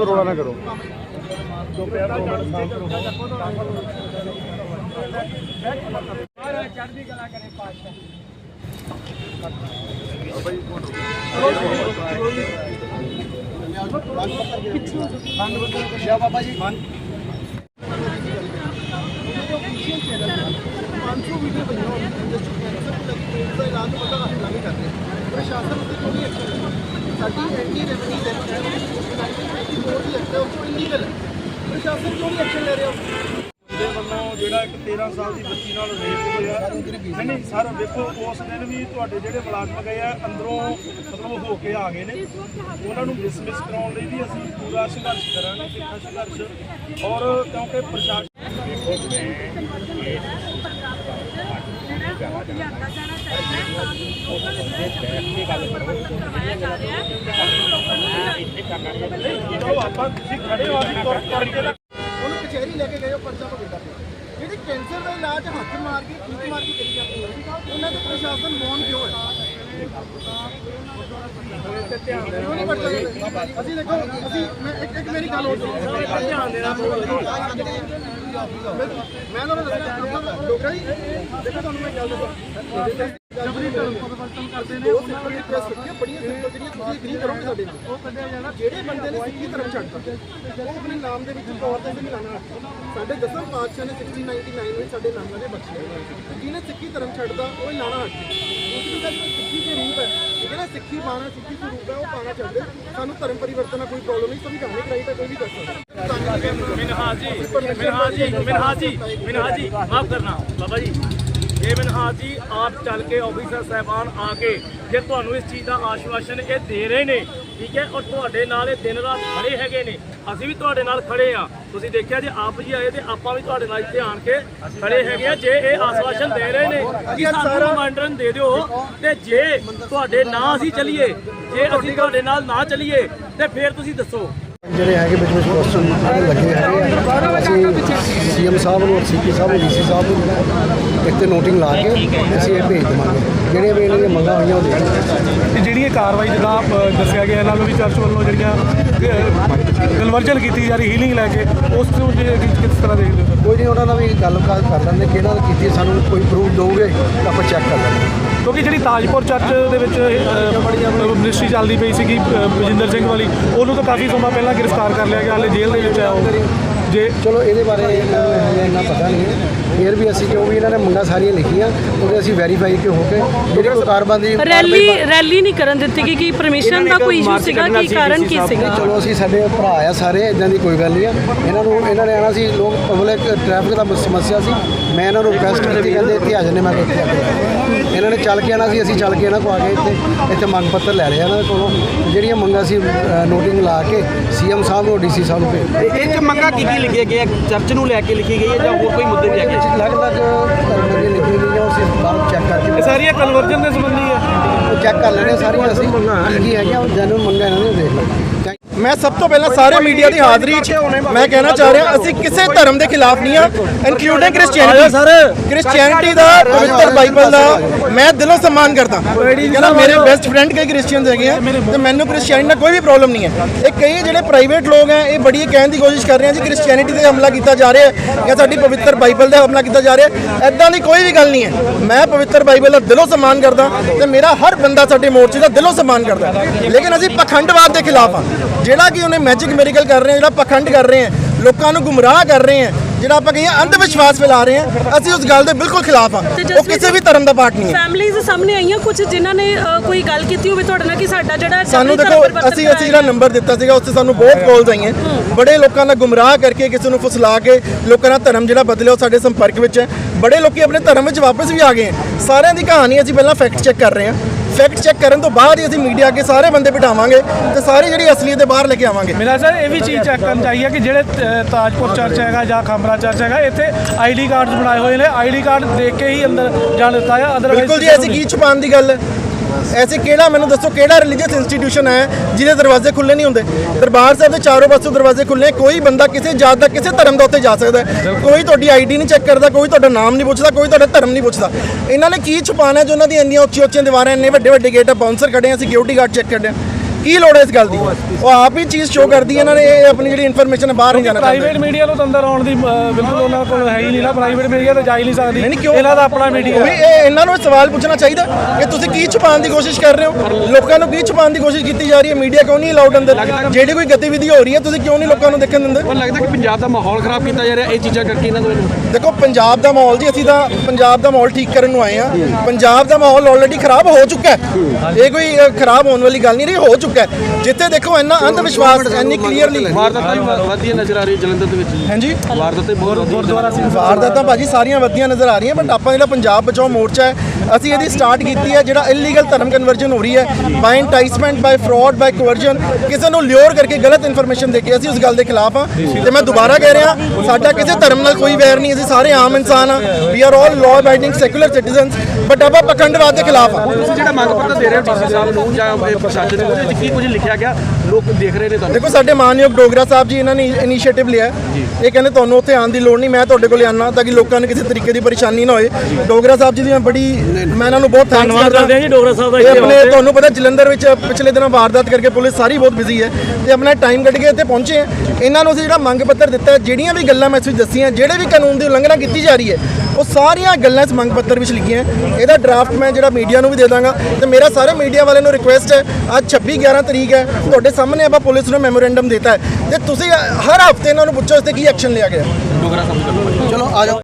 ਰੋਲਾ ਨਾ ਕਰੋ ਪ੍ਰਸ਼ਾਸਨ ਉੱਤੇ ਕੋਈ ਐਕਸ਼ਨ ਨਹੀਂ ਸਾਡੀ ਐਂਟੀ ਰੈਵਨਿਊ ਦੇ ਐਂਟੀ ਹੋਰ ਦੀ ਐਕਟ ਹੈ ਉਹ ਇਲੀਗਲ ਹੈ ਪ੍ਰਸ਼ਾਸਨ ਕਿਉਂ ਨਹੀਂ ਐਕਸ਼ਨ ਲੈ ਰਿਹਾ ਦੇ ਵੱਲੋਂ ਜਿਹੜਾ ਇੱਕ 13 ਸਾਲ ਦੀ ਬੱਚੀ ਨਾਲ ਰੇਪ ਹੋਇਆ। ਨਹੀਂ ਨਹੀਂ ਸਰ ਵੇਖੋ ਉਸ ਦਿਨ ਵੀ ਤੁਹਾਡੇ ਜਿਹੜੇ ਮੁਲਾਜ਼ਮ ਗਏ ਆ ਅੰਦਰੋਂ ਮਤਲਬ ਹੋ ਕੇ ਆ ਗਏ ਨੇ। ਉਹਨਾਂ ਨੂੰ ਡਿਸਮਿਸ ਕਰਾਉਣ ਲਈ ਵੀ ਅਸੀਂ ਪੂਰਾ ਸੰਘਰਸ਼ ਕਰਾਂਗੇ ਤਿੱਖਾ ਸੰਘਰਸ਼। ਔਰ ਕਿਉਂਕਿ ਪ੍ਰਸ਼ਾਸਨ ਆਪਾਂ ਤੁਸੀਂ ਖੜੇ ਹੋ ਤੁਰ ਕੇ ਤਾਂ ਉਹਨੂੰ ਕਚਹਿਰੀ ਲੈ ਕੇ ਗਏ ਉਹ ਪਰਚਾ ਭੁਗਤਾ ਪਿਆ ਜਿਹੜੀ ਕੈਂਸਰ ਦਾ ਇਲਾਜ ਹੱਥ ਮਾਰ ਕੇ ਠੀਕ ਮਾਰ ਕੇ ਕਰੀ ਜਾਂਦੀ ਹੈ। ਉਹਨਾਂ ਤੇ ਪ੍ਰਸ਼ਾਸਨ ਮੌਨ ਕਿਉਂ ਹੈ? ਕਿਉਂ ਨਹੀਂ ਪਰਚਾ ਅਸੀਂ ਦੇਖੋ, ਅਸੀਂ, ਮੈਂ ਇੱਕ ਇੱਕ ਮੇਰੀ ਗੱਲ ਹੋ ਧਿਆਨ ਦੇਣਾ ਮੈਂ ਤੁਹਾਨੂੰ ਦੱਸਣਾ ਲੋਕਾਂ ਜੀ ਦੇਖੋ, ਤੁਹਾਨੂੰ ਮੈਂ ਗੱਲ ਦੱਸਾਂ। ਜਬਰੀ ਧਰਮ ਪਰਿਵਰਤਨ ਕਰਦੇ ਨੇ ਉਹਨਾਂ ਦੀ ਪ੍ਰੈਸ ਰੱਖੀ ਬੜੀਆਂ ਸਿੰਪਲ ਜਿਹੜੀਆਂ ਤੁਸੀਂ ਐਗਰੀ ਕਰੋਗੇ ਸਾਡੇ ਨਾਲ। ਉਹ ਕੱਢਿਆ ਜਾਣਾ। ਜਿਹੜੇ ਬੰਦੇ ਨੇ ਸਿੱਖੀ ਧਰਮ ਛੱਡਤਾ ਉਹ ਆਪਣੇ ਨਾਮ ਦੇ ਵਿੱਚ ਤੌਰ ਤੇ ਵੀ ਨਹੀਂ ਲਾਣਾ ਸਾਡੇ ਦਸਮ ਪਾਤਸ਼ਾਹ ਨੇ 1699 ਵਿੱਚ ਸਾਡੇ ਨਾਮਾਂ ਦੇ ਬਖਸ਼ੇ। ਤੇ ਜਿਹਨੇ ਸਿੱਖੀ ਧਰਮ ਛੱਡਦਾ ਉਹ ਹੀ ਲਾਣਾ ਹੱਟ ਦੂਸਰੀ ਗੱਲ ਸਿੱਖੀ ਦੇ ਰੂਪ ਹੈ ਠੀਕ ਹੈ ਨਾ ਸਿੱਖੀ ਬਾਣਾ ਸਿੱਖੀ ਸਰੂਪ ਹੈ ਉਹ ਪਾਣਾ ਚਾਹੁੰਦੇ ਸਾਨੂੰ ਧਰਮ ਪਰਿਵਰਤਨ ਦਾ ਕੋਈ ਪ੍ਰੋਬਲਮ ਨਹੀਂ ਸਮਝਾਉਣੀ ਕਰਾਈ ਤਾਂ ਕੋਈ ਵੀ ਕਰ ਸਕਦਾ ਮਿਨਹਾਜ ਜੀ ਮਿਨਹਾਜ ਜੀ ਮਿਨਹਾਜ ਜੀ ਮਿਨਹਾਜ ਜੀ ਮਾਫ ਕਰਨਾ ਬਾਬਾ ਜੀ। ਇਹ ਮਿਨਹਾਜ ਜੀ ਆਪ ਚੱਲ ਕੇ ਆਫੀਸਰ ਸਾਹਿਬਾਨ ਆ ਕੇ ਜੇ ਤੁਹਾਨੂੰ ਇਸ ਚੀਜ਼ ਦਾ ਆਸ਼ਵਾਸਨ ਇਹ ਦੇ ਰਹੇ ਨੇ ਠੀਕ ਹੈ? ਔਰ ਤੁਹਾਡੇ ਨਾਲ ਇਹ ਦਿਨ ਰਾਤ ਖੜੇ ਹੈਗੇ ਨੇ। ਅਸੀਂ ਵੀ ਤੁਹਾਡੇ ਨਾਲ ਖੜੇ ਆ ਤੁਸੀਂ ਦੇਖਿਆ ਜੇ ਆਪ ਜੀ ਆਏ ਤੇ ਆਪਾਂ ਵੀ ਤੁਹਾਡੇ ਨਾਲ ਇੱਥੇ ਆਣ ਕੇ ਖੜੇ ਹੈਗੇ ਆ ਜੇ ਇਹ ਆਸ਼ਵਾਸਨ ਦੇ ਰਹੇ ਨੇ ਕਿ ਸਾਨੂੰ ਰਿਮਾਂਡਰ ਦੇ ਦਿਓ ਤੇ ਜੇ ਤੁਹਾਡੇ ਨਾ ਅਸੀਂ ਚੱਲੀਏ ਜੇ ਅਸੀਂ ਤੁਹਾਡੇ ਨਾਲ ਨਾ ਚੱਲੀਏ ਤੇ ਫਿਰ ਤੁਸੀਂ ਦੱਸੋ। ਜਿਹੜੇ ਹੈਗੇ ਵਿੱਚ ਵਿੱਚ ਕੁਐਸਚਨ ਲੱਗੇ ਹੈਗੇ ਆ, ਅਸੀਂ ਸੀਐਮ ਸਾਹਿਬ ਨੂੰ ਸੀਪੀ ਸਾਹਿਬ ਨੂੰ ਡੀਸੀ ਸਾਹਿਬ ਨੂੰ ਇੱਕ ਤੇ ਨੋਟਿੰਗ ਲਾ ਕੇ ਅਸੀਂ ਇਹ ਭੇਜ ਦੇਵਾਂਗੇ। ਜਿਹੜੀਆਂ ਵੀ ਇਹਨਾਂ ਦੀਆਂ ਮੰਗਾਂ ਹੋਈਆਂ ਉਹ ਤੇ ਜਿਹੜੀ ਇਹ ਕਾਰਵਾਈ ਜਿੱਦਾਂ ਦੱਸਿਆ ਗਿਆ ਇਹਨਾਂ ਨੂੰ ਵੀ ਚਰਚ ਵੱਲੋਂ ਜਿਹੜੀਆਂ ਕਨਵਰਜਨ ਕੀਤੀ ਜਾ ਰਹੀ ਹੀਲਿੰਗ ਲੈ ਕੇ ਉਸ ਤੋਂ ਕਿਸ ਤਰ੍ਹਾਂ ਦੇਖਦੇ ਹੋ ਕੋਈ ਨਹੀਂ ਉਹਨਾਂ ਨਾਲ ਵੀ ਗੱਲਬਾਤ ਕਰ ਲੈਂਦੇ ਕਿਹਨਾਂ ਨੇ ਕੀਤੀ ਸਾਨੂੰ ਕੋਈ ਪ੍ਰੂਫ ਦੋਗੇ ਤਾਂ ਆਪਾਂ ਚੈੱਕ ਕਰ ਲਾਂਗੇ ਕਿਉਂਕਿ ਜਿਹੜੀ ਤਾਜਪੁਰ ਚਰਚ ਦੇ ਵਿੱਚ ਮਿਨਿਸਟਰੀ ਚੱਲਦੀ ਪਈ ਸੀਗੀ ਬਜਿੰਦਰ ਸਿੰਘ ਵਾਲੀ ਉਹਨੂੰ ਤਾਂ ਕਾਫੀ ਸਮਾਂ ਪਹਿਲਾਂ ਗ੍ਰਿਫਤਾਰ ਕਰ ਲਿਆ ਗਿਆ ਹਾਲੇ ਜੇਲ੍ਹ ਦੇ ਵਿੱਚ ਹੈ ਉਹ। ਜੇ ਚਲੋ ਇਹਦੇ ਬਾਰੇ ਇੰਨਾ ਪਤਾ ਨਹੀਂ ਹੈ। ਫਿਰ ਵੀ ਅਸੀਂ ਕਿਉਂ ਵੀ ਇਹਨਾਂ ਨੇ ਮੰਗਾਂ ਸਾਰੀਆਂ ਲਿਖੀਆਂ ਕਿਉਂਕਿ ਅਸੀਂ ਵੈਰੀਫਾਈ ਕਿ ਹੋ ਕੇ ਜਿਹੜੀ ਕਾਰਵਾਈ ਰੈਲੀ ਰੈਲੀ ਨਹੀਂ ਕਰਨ ਦਿੱਤੀ ਗਈ ਕਿ ਪਰਮਿਸ਼ਨ ਦਾ ਕੋਈ ਇਸ਼ੂ ਸੀਗਾ ਕੀ ਕਾਰਨ ਕੀ ਸੀਗਾ? ਚਲੋ ਅਸੀਂ ਸਾਡੇ ਭਰਾ ਆ ਸਾਰੇ ਇਦਾਂ ਦੀ ਕੋਈ ਗੱਲ ਨਹੀਂ ਆ। ਇਹਨਾਂ ਨੂੰ ਇਹਨਾਂ ਨੇ ਆਣਾ ਸੀ ਲੋਕ ਪਬਲਿਕ ਟ੍ਰੈਫਿਕ ਦਾ ਸਮੱਸਿਆ ਸੀ। ਮੈਂ ਇਹਨਾਂ ਨੂੰ ਰਿਕਵੈਸਟ ਕੀਤੀ ਕਹਿੰਦੇ ਇੱਥੇ ਆ ਜਾਂਦੇ ਮੈਂ ਕਿਹਾ ਇੱਥੇ ਆ ਕੇ ਇਹਨਾਂ ਨੇ ਚੱਲ ਕੇ ਆਣਾ ਸੀ ਅਸੀਂ ਚੱਲ ਕੇ ਇਹਨਾਂ ਕੋ ਆ ਗਏ ਇੱਥੇ। ਇੱਥੇ ਮੰਗ ਪੱਤਰ ਲੈ ਲਿਆ ਇਹਨਾਂ ਦੇ ਕੋਲੋਂ। ਜਿਹੜੀਆਂ ਮੰਗਾਂ ਸੀ ਨੋਟਿੰਗ ਲਾ ਕੇ ਸੀਐਮ ਸਾਹਿਬ ਨੂੰ ਡੀਸੀ ਸਾਹਿਬ ਨੂੰ ਭੇਜ ਇਹ ਚ ਮੰਗਾ ਕੀ ਕੀ ਲਿਖਿਆ ਗਿਆ ਚਰਚ ਨੂੰ ਲੈ ਕੇ ਲਿਖੀ ਗਈ ਹੈ ਜਾਂ ਹੋਰ ਕੋਈ ਮੁੱਦੇ ਲੈ ਕੇ ਅਲੱਗ-ਅਲੱਗ ਧਰਮ ਦੀ ਲਿਖੀ ਗਈਆਂ ਉਹ ਅਸੀਂ ਬਾਹਰ ਚੈੱਕ ਕਰਕੇ ਸਾਰੀਆਂ ਕਨਵਰਜਨ ਦੇ ਸੰਬੰਧੀ ਹੈ। ਉਹ ਚੈੱਕ ਕਰ ਲੈਣੇ ਸਾਰੀਆਂ ਅਸੀਂ ਕੀ ਕੀ ਹੈਗੀਆਂ ਉਹ ਜੈਨੂਨ ਮੰਗਾਂ ਇਹਨਾਂ ਨੂੰ ਦੇਖ ਲਓ। ਮੈਂ ਸਭ ਤੋਂ ਪਹਿਲਾਂ ਸਾਰੇ ਮੀਡੀਆ ਦੀ ਹਾਜ਼ਰੀ 'ਚ ਮੈਂ ਕਹਿਣਾ ਚਾਹ ਰਿਹਾ ਅਸੀਂ ਕਿਸੇ ਧਰਮ ਦੇ ਖਿਲਾਫ ਨਹੀਂ ਆ ਇਨਕਲੂਡਿੰਗ ਕ੍ਰਿਸਚੀਅਨਿਟੀ ਸਰ। ਕ੍ਰਿਸਚੀਅਨਿਟੀ ਦਾ ਪਵਿੱਤਰ ਬਾਈਬਲ ਦਾ ਮੈਂ ਦਿਲੋਂ ਸਨਮਾਨ ਕਰਦਾ। ਕਹਿੰਦਾ ਮੇਰੇ ਬੈਸਟ ਫਰੈਂਡ ਕਈ ਕ੍ਰਿਸਚੀਅਨਸ ਹੈਗੇ ਆ ਤੇ ਮੈਨੂੰ ਕ੍ਰਿਸਚੀਅਨਿਟੀ ਨਾਲ ਕੋਈ ਵੀ ਪ੍ਰੋਬਲਮ ਨਹੀਂ ਹੈ। ਇਹ ਕਈ ਜਿਹੜੇ ਪ੍ਰਾਈਵੇਟ ਲੋਕ ਆ ਇਹ ਬੜੀ ਕਹਿਣ ਦੀ ਕੋਸ਼ਿਸ਼ ਕਰ ਰਹੇ ਆ ਜੀ ਕ੍ਰਿਸਚੀਅਨਿਟੀ ਤੇ ਹਮਲਾ ਕੀਤਾ ਜਾ ਰਿਹਾ ਹੈ ਜਾਂ ਸਾਡੀ ਪਵਿੱਤਰ ਬਾਈਬਲ ਤੇ ਹਮਲਾ ਕੀਤਾ ਜਾ ਰਿਹਾ ਹੈ ਐਦਾਂ ਦੀ ਕੋਈ ਵੀ ਗੱਲ ਨਹੀਂ ਹੈ। ਮੈਂ ਪਵਿੱਤਰ ਬਾਈਬਲ ਦਾ ਦਿਲੋਂ ਸਨਮਾਨ ਕਰਦਾ ਤੇ ਮੇਰਾ ਹਰ ਬੰਦਾ ਸਾਡੇ ਮੋਰਚੇ ਦਾ ਦਿਲੋਂ ਸਨਮਾਨ ਕਰਦਾ। ਲੇਕਿਨ ਅਸੀਂ ਪਖੰਡਵਾਦ ਦੇ ਖਿਲਾਫ ਆ। ਜਿਹੜਾ ਕਿ ਉਹਨੇ ਮੈਜਿਕ ਮੈਰੀਕਲ ਕਰ ਰਹੇ ਆ ਜਿਹੜਾ ਪਖੰਡ ਕਰ ਰਹੇ ਆ ਲੋਕਾਂ ਨੂੰ ਗੁੰਮਰਾਹ ਕਰ ਰਹੇ ਆ ਜਿਹੜਾ ਆਪਾਂ ਕਹੀਏ ਅੰਧ ਵਿਸ਼ਵਾਸ ਫੈਲਾ ਰਹੇ ਆ ਅਸੀਂ ਉਸ ਗੱਲ ਦੇ ਬਿਲਕੁਲ ਖਿਲਾਫ ਆ। ਉਹ ਕਿਸੇ ਵੀ ਧਰਮ ਦਾ ਪਾਰਟ ਨਹੀਂ ਹੈ। ਫੈਮਲੀਜ਼ ਸਾਹਮਣੇ ਆਈਆਂ ਕੁਝ ਜਿਨ੍ਹਾਂ ਨੇ ਅ, ਕੋਈ ਗੱਲ ਕੀਤੀ ਹੋਵੇ ਤੁਹਾਡੇ ਨਾਲ ਕਿ ਸਾਡਾ ਜਿਹੜਾ ਸਾਨੂੰ ਦੇਖੋ ਪਰਿਵਰਤਨ ਅਸੀਂ ਅਸੀਂ ਜਿਹੜਾ ਨੰਬਰ ਦਿੱਤਾ ਸੀਗਾ ਉਸ ਤੇ ਸਾਨੂੰ ਬਹੁਤ ਕਾਲਸ ਆਈਆਂ। ਬੜੇ ਲੋਕਾਂ ਦਾ ਗੁੰਮਰਾਹ ਕਰਕੇ ਕਿਸੇ ਨੂੰ ਫਸਲਾ ਕੇ ਲੋਕਾਂ ਦਾ ਧਰਮ ਜਿਹੜਾ ਬਦਲਿਆ ਉਹ ਸਾਡੇ ਸੰਪਰਕ ਵਿੱਚ ਹੈ। ਬੜੇ ਲੋਕੀ ਆਪਣੇ ਧਰਮ ਵਿੱਚ ਵਾਪਸ ਵੀ ਆ ਗਏ ਹੈ। ਸਾਰਿਆਂ ਦੀ ਕਹਾਣੀ ਅਸੀਂ ਪਹਿਲਾਂ ਫੈਕਟ ਚੈੱਕ ਕਰ ਰਹੇ ਹਾਂ। ਫੈਕਟ ਚੈੱਕ ਕਰਨ ਤੋਂ ਬਾਅਦ ਹੀ ਅਸੀਂ ਮੀਡੀਆ ਅੱਗੇ ਸਾਰੇ ਬੰਦੇ ਬਿਠਾਵਾਂਗੇ ਤੇ ਸਾਰੀ ਜਿਹੜੀ ਅਸਲੀਅਤ ਦੇ ਬਾਹਰ ਲੈ ਕੇ ਆਵਾਂਗੇ। ਮੇਰਾ ਸਰ ਇਹ ਵੀ ਚੀਜ਼ ਚੈੱਕ ਕਰਨ ਚਾਹੀਏ ਕਿ ਜਿਹੜੇ ਤਾਜਪੁਰ ਚਰਚ ਹੈਗਾ ਜਾਂ ਖੰਬਰਾ ਚਰਚ ਹੈਗਾ ਇੱਥੇ ਆਈਡੀ ਕਾਰਡਸ ਬਣਾਏ ਹੋਏ ਨੇ। ਆਈਡੀ ਕਾਰਡ ਦੇਖ ਕੇ ਹੀ ਅੰਦਰ ਜਾਣ ਦਿੱਤਾ ਹੈ ਅਦਰਵਾਈਜ਼ ਬਿਲਕੁਲ ਜੀ ਐਸੀ ਕੀ ਛੁਪਾਉਣ ਦੀ ਗੱਲ ਹੈ ਐਸੇ ਕਿਹੜਾ ਮੈਨੂੰ ਦੱਸੋ ਕਿਹੜਾ ਰਿਲੀਜੀਅਸ ਇੰਸਟੀਟਿਊਸ਼ਨ ਹੈ ਜਿਹਦੇ ਦਰਵਾਜ਼ੇ ਖੁੱਲੇ ਨਹੀਂ ਹੁੰਦੇ ਦਰਬਾਰ ਸਾਹਿਬ ਦੇ ਚਾਰੋਂ ਪਾਸੋਂ ਦਰਵਾਜ਼ੇ ਖੁੱਲੇ ਕੋਈ ਬੰਦਾ ਕਿਸੇ ਜਾਤ ਦਾ ਕਿਸੇ ਧਰਮ ਦਾ ਉੱਤੇ ਜਾ ਸਕਦਾ ਕੋਈ ਤੁਹਾਡੀ ਆਈਡੀ ਨਹੀਂ ਚੈੱਕ ਕਰਦਾ ਕੋਈ ਤੁਹਾਡਾ ਨਾਮ ਨਹੀਂ ਪੁੱਛਦਾ ਕੋਈ ਤੁਹਾਡਾ ਧਰਮ ਨਹੀਂ ਪੁੱਛਦਾ ਇਹਨਾਂ ਨੇ ਕੀ ਛੁਪਾਣਾ ਜੋ ਉਹਨਾਂ ਦੀ ਇੰਨੀਆਂ ਉੱਚੀ ਉੱਚੀਆਂ ਦੀਵਾਰਾਂ ਇੰਨੇ ਵੱਡੇ ਵੱਡੇ ਗੇਟ ਆ ਬਾਉਂਸਰ ਖੜੇ ਆ ਸਿਕਿਉਰਿਟੀ ਗਾਰਡ ਚੈੱਕ ਕਰਦੇ ਆ ਕੀ ਲੋੜ ਹੈ ਇਸ ਗੱਲ ਦੀ? ਉਹ ਆਪ ਹੀ ਚੀਜ਼ ਸ਼ੋ ਕਰਦੀ ਹੈ ਇਹਨਾਂ ਨੇ ਇਹ ਆਪਣੀ ਜਿਹੜੀ ਇਨਫੋਰਮੇਸ਼ਨ ਬਾਹਰ ਨਹੀਂ ਜਾਣਾ ਚਾਹੁੰਦੇ। ਪ੍ਰਾਈਵੇਟ ਮੀਡੀਆ ਨੂੰ ਤਾਂ ਅੰਦਰ ਆਉਣ ਦੀ ਅਹ, ਬਿਲਕੁਲ ਉਹਨਾਂ ਕੋਲ ਹੈ ਹੀ ਨਹੀਂ ਨਾ ਪ੍ਰਾਈਵੇਟ ਮੀਡੀਆ ਤਾਂ ਜਾ ਹੀ ਨਹੀਂ ਸਕਦੀ। ਨਹੀਂ, ਨਹੀਂ, ਕਿਉਂ? ਇਹਨਾਂ ਦਾ ਆਪਣਾ ਮੀਡੀਆ ਵੀ ਇਹ ਇਹਨਾਂ ਨੂੰ ਇਹ ਸਵਾਲ ਪੁੱਛਣਾ ਚਾਹੀਦਾ ਕਿ ਤੁਸੀਂ ਕੀ ਛੁਪਾਉਣ ਦੀ ਕੋਸ਼ਿਸ਼ ਕਰ ਰਹੇ ਹੋ? ਲੋਕਾਂ ਨੂੰ ਕੀ ਛੁਪਾਉਣ ਦੀ ਕੋਸ਼ਿਸ਼ ਕੀਤੀ ਜਾ ਰਹੀ ਹੈ? ਮੀਡੀਆ ਕਿਉਂ ਨਹੀਂ ਅਲਾਉਡ ਅੰਦਰ? ਜਿਹੜੀ ਕੋਈ ਗਤੀਵਿਧੀ ਹੋ ਰਹੀ ਹੈ ਤੁਸੀਂ ਕਿਉਂ ਨਹੀਂ ਲੋਕਾਂ ਨੂੰ ਦੇਖਣ ਦਿੰਦੇ? ਪਰ ਲੱਗਦਾ ਕਿ ਪੰਜਾਬ ਦਾ ਮਾਹੌਲ ਖਰਾਬ ਕੀਤਾ ਜਾ ਰਿਹਾ ਇਹ ਚੀਜ਼ਾਂ ਕਰਕੇ ਇਹਨਾਂ ਦੇ ਵੱਲੋਂ ਦੇਖੋ ਪੰਜਾਬ ਦਾ ਮਾਹੌਲ ਜੀ ਅਸੀਂ ਤਾਂ ਪੰਜਾਬ ਦਾ ਮਾਹੌਲ ਠੀਕ ਕਰਨ ਨੂੰ ਆਏ ਆ ਪੰਜਾਬ ਦਾ ਮਾਹੌਲ ਆਲਰੇਡੀ ਖਰਾਬ ਹੋ ਚੁੱਕਾ ਹੈ। ਇਹ ਕੋਈ ਅ, ਖਰਾਬ ਹੋਣ ਵਾਲੀ ਗੱਲ ਨਹੀਂ ਰਹੀ ਹੋ ਚੁੱਕਾ ਹੈ। ਜਿੱਥੇ ਦੇਖੋ ਇੰਨਾ ਅੰਧ ਵਿਸ਼ਵਾਸ ਇੰਨੀ ਕਲੀਅਰਲੀ ਵਾਰਦਾਤਾਂ ਵੀ ਵਧੀਆਂ ਨਜ਼ਰ ਆ ਰਹੀ ਜਲੰਧਰ ਦੇ ਵਿੱਚ। ਹਾਂਜੀ। ਵਾਰਦਾਤਾਂ ਬਹੁਤ ਗੁਰਦੁਆਰਾ ਸਿੰਘ ਵਾਰਦਾਤਾਂ ਭਾਜੀ ਸਾਰੀਆਂ ਵਧੀਆਂ ਨਜ਼ਰ ਆ ਰਹੀਆਂ ਬਟ ਆਪਾਂ ਜਿਹੜਾ ਪੰਜਾਬ ਬਚਾਓ ਮੋਰਚਾ ਹੈ ਅਸੀਂ ਇਹਦੀ ਸਟਾਰਟ ਕੀਤੀ ਹੈ ਜਿਹੜਾ ਇਲੀਗਲ ਧਰਮ ਕਨਵਰਜਨ ਹੋ ਰਹੀ ਹੈ ਬਾਈ ਇੰਟਾਈਸਮੈਂਟ ਬਾਈ ਫਰਾਡ ਬਾਈ ਕੋਵਰਜਨ ਕਿਸੇ ਨੂੰ ਲਿਓਰ ਕਰਕੇ ਗਲਤ ਇਨਫੋਰਮੇਸ਼ਨ ਦੇ ਕੇ ਅਸੀਂ ਉਸ ਗੱਲ ਦੇ ਖਿਲਾਫ ਹਾਂ। ਤੇ ਮੈਂ ਦੁਬਾਰਾ ਕਹਿ ਰਿਹਾ ਸਾਡਾ ਕਿਸੇ ਧਰਮ ਨਾਲ ਕੋਈ ਵੈਰ ਨਹੀਂ ਅਸੀਂ ਸਾਰੇ ਆਮ ਇਨਸਾਨ ਹਾਂ। We are all law abiding secular citizens but ਆਪਾਂ ਪਖੰਡਵਾਦ ਦੇ ਖਿਲਾਫ ਹਾਂ। ਤੁਸੀਂ ਜਿਹੜਾ ਮੰਗ ਪੱਤਰ ਦੇ ਰਹੇ ਹੋ ਡੀਸੀ ਸਾਹਿਬ ਨੂੰ ਜਾਂ ਪ੍ਰਸ਼ਾਸਨ ਨੂੰ ਉਹਦੇ ਵਿੱਚ ਕੀ ਕੁਝ ਲਿਖਿਆ ਗਿਆ? ਲੋਕ ਦੇਖ ਰਹੇ ਨੇ ਤੁਹਾਨੂੰ। ਦੇਖੋ ਸਾਡੇ ਮਾਨਯੋਗ ਡੋਗਰਾ ਸਾਹਿਬ ਜੀ ਇਹਨਾਂ ਨੇ ਇਨੀਸ਼ੀਏਟਿਵ ਲਿਆ। ਇਹ ਕਹਿੰਦੇ ਤੁਹਾਨੂੰ ਉੱਥੇ ਆਉਣ ਦੀ ਲੋੜ ਨਹੀਂ ਮੈਂ ਤੁਹਾਡੇ ਕੋਲ ਆਉਣਾ ਤਾਂ ਕਿ ਲੋਕਾਂ ਨੂੰ ਕਿਸੇ ਤਰੀਕੇ ਦੀ ਪਰੇਸ਼ਾਨੀ ਨਾ ਹੋਏ। ਡੋਗਰਾ ਸਾਹਿਬ ਜੀ ਦੀ ਮੈਂ ਬੜੀ ਮੈਂ ਇਹਨਾਂ ਨੂੰ ਬਹੁਤ ਥੈਂਕਸ ਧੰਨਵਾਦ ਕਰਦਾ। ਹਾਂ ਜੀ ਡੋਗਰਾ ਸਾਹਿਬ ਦਾ ਇਹ ਇੱਥੇ ਆਪਣੇ। ਤੁਹਾਨੂੰ ਪਤਾ ਜਲੰਧਰ ਵਿੱਚ ਪਿਛਲੇ ਦਿਨਾਂ ਵਾਰਦਾਤ ਕਰਕੇ ਪੁਲਿਸ ਸਾਰੀ ਬਹੁਤ ਬਿਜ਼ੀ ਹੈ ਤੇ ਆਪਣਾ ਟਾਈਮ ਕੱਢ ਕੇ ਇੱਥੇ ਪਹੁੰਚੇ ਹੈ। ਇਹਨਾਂ ਨੂੰ ਅਸੀਂ ਜਿਹੜਾ ਮੰਗ ਪੱਤਰ ਦਿੱਤਾ ਹੈ ਜਿਹੜੀਆਂ ਵੀ ਗੱਲਾਂ ਮੈਂ ਇਸ ਵਿੱਚ ਦੱਸੀਆਂ ਜਿਹੜੇ ਵੀ ਕਾਨੂੰਨ ਦੀ ਉਲੰਘਣਾ ਕੀਤੀ ਜਾ ਰਹੀ ਹੈ ਉਹ ਸਾਰੀਆਂ ਗੱਲਾਂ ਇਸ ਮੰਗ ਪੱਤਰ ਵਿੱਚ ਲਿਖੀਆਂ ਹੈ। ਇਹਦਾ ਡਰਾਫਟ ਮੈਂ ਜਿਹੜਾ ਮੀਡੀਆ ਨੂੰ ਵੀ ਦੇ ਦਾਂਗਾ ਤੇ ਮੇਰਾ ਸਾਰੇ ਮੀਡੀਆ ਵਾਲਿਆਂ ਨੂੰ ਰਿਕੁਐਸਟ ਹੈ ਅੱਜ 26 11 ਤਰੀਕ ਹੈ ਤੁਹਾਡੇ ਸਾਹਮਣੇ ਆਪਾਂ ਪੁਲਿਸ ਨੂੰ ਮੈਮੋਰੈਂਡਮ ਦਿੱਤਾ ਹੈ। ਤੇ ਤੁਸੀਂ ਹਰ ਹਫ਼ਤੇ ਇਹਨਾਂ ਨੂੰ ਪੁੱਛੋ ਇਸ ਤੇ ਕੀ ਐਕਸ਼ਨ ਲਿਆ ਗਿਆ। ਚਲੋ ਆ ਜਾਓ।